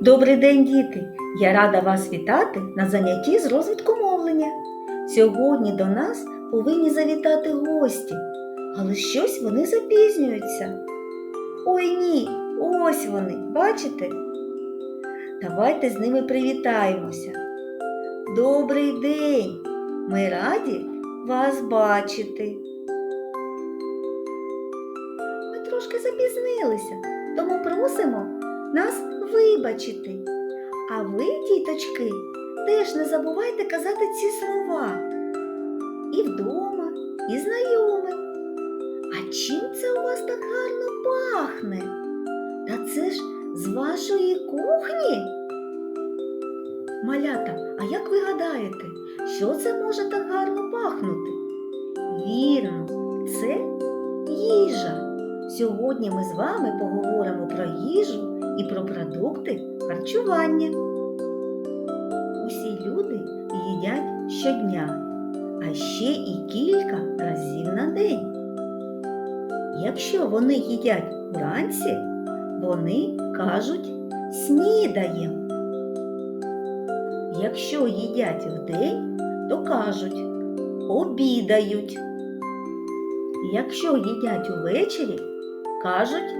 Добрий день, діти! Я рада вас вітати на занятті з розвитку мовлення. Сьогодні до нас повинні завітати гості, але щось вони запізнюються. Ой ні, ось вони, бачите? Давайте з ними привітаємося. Добрий день! Ми раді вас бачити. Ми трошки запізнилися, тому просимо нас вибачити. А ви, діточки, теж не забувайте казати ці слова і вдома, і знайомим. А чим це у вас так гарно пахне? Та це ж з вашої кухні? Малята, а як ви гадаєте, що це може так гарно пахнути? Вірно, це їжа. Сьогодні ми з вами поговоримо про їжу і про продукти харчування. Усі люди їдять щодня, а ще і кілька разів на день. Якщо вони їдять вранці, вони кажуть снідаєм. Якщо їдять вдень, то кажуть обідають. Якщо їдять увечері, кажуть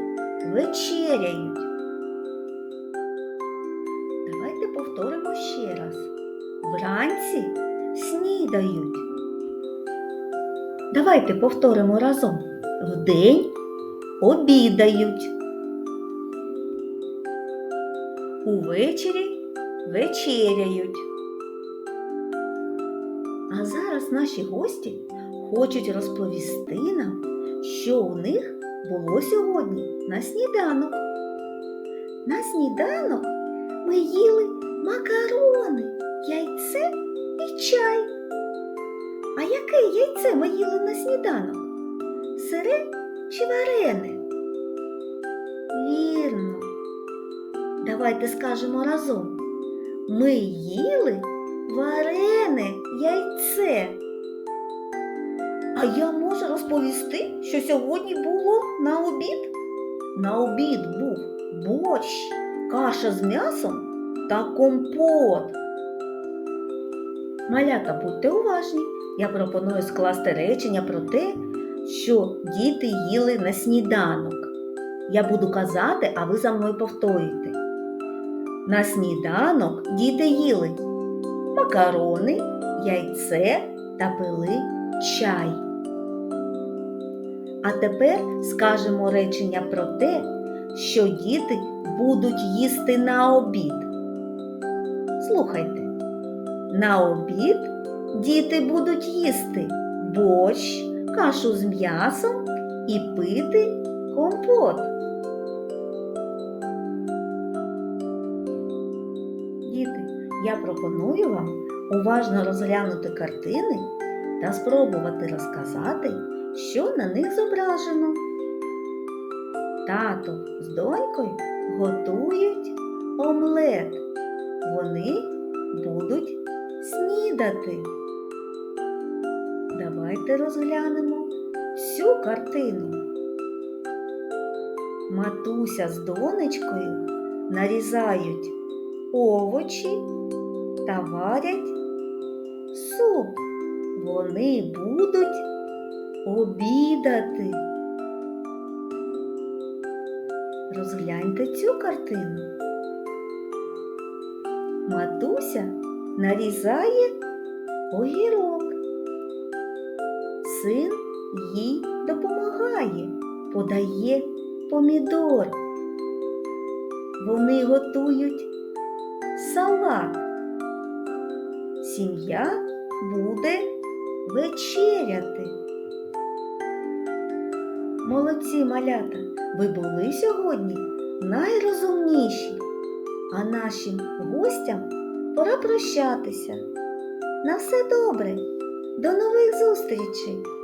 вечеряють. Вранці снідають. Давайте повторимо разом. Вдень обідають. Увечері вечеряють. А зараз наші гості хочуть розповісти нам, що у них було сьогодні на сніданок. На сніданок ми їли макарони, яке яйце ми їли на сніданок? Сире чи варене? Вірно. Давайте скажемо разом. Ми їли варене яйце. А я можу розповісти, що сьогодні було на обід? На обід був борщ, каша з м'ясом та компот. Малята, будьте уважні. Я пропоную скласти речення про те, що діти їли на сніданок. Я буду казати, а ви за мною повторюєте. На сніданок діти їли макарони, яйце та пили чай. А тепер скажемо речення про те, що діти будуть їсти на обід. Слухайте, на обід діти будуть їсти борщ, кашу з м'ясом і пити компот. Діти, я пропоную вам уважно розглянути картини та спробувати розказати, що на них зображено. Тато з донькою готують омлет. Вони будуть снідати. Давайте розглянемо всю картину. Матуся з донечкою нарізають овочі та варять суп. Вони будуть обідати. Розгляньте цю картину. Матуся нарізає огірок. Син їй допомагає, подає помідор. Вони готують салат. Сім'я буде вечеряти. Молодці малята, ви були сьогодні найрозумніші, а нашим гостям пора прощатися. На все добре, до нових зустрічей!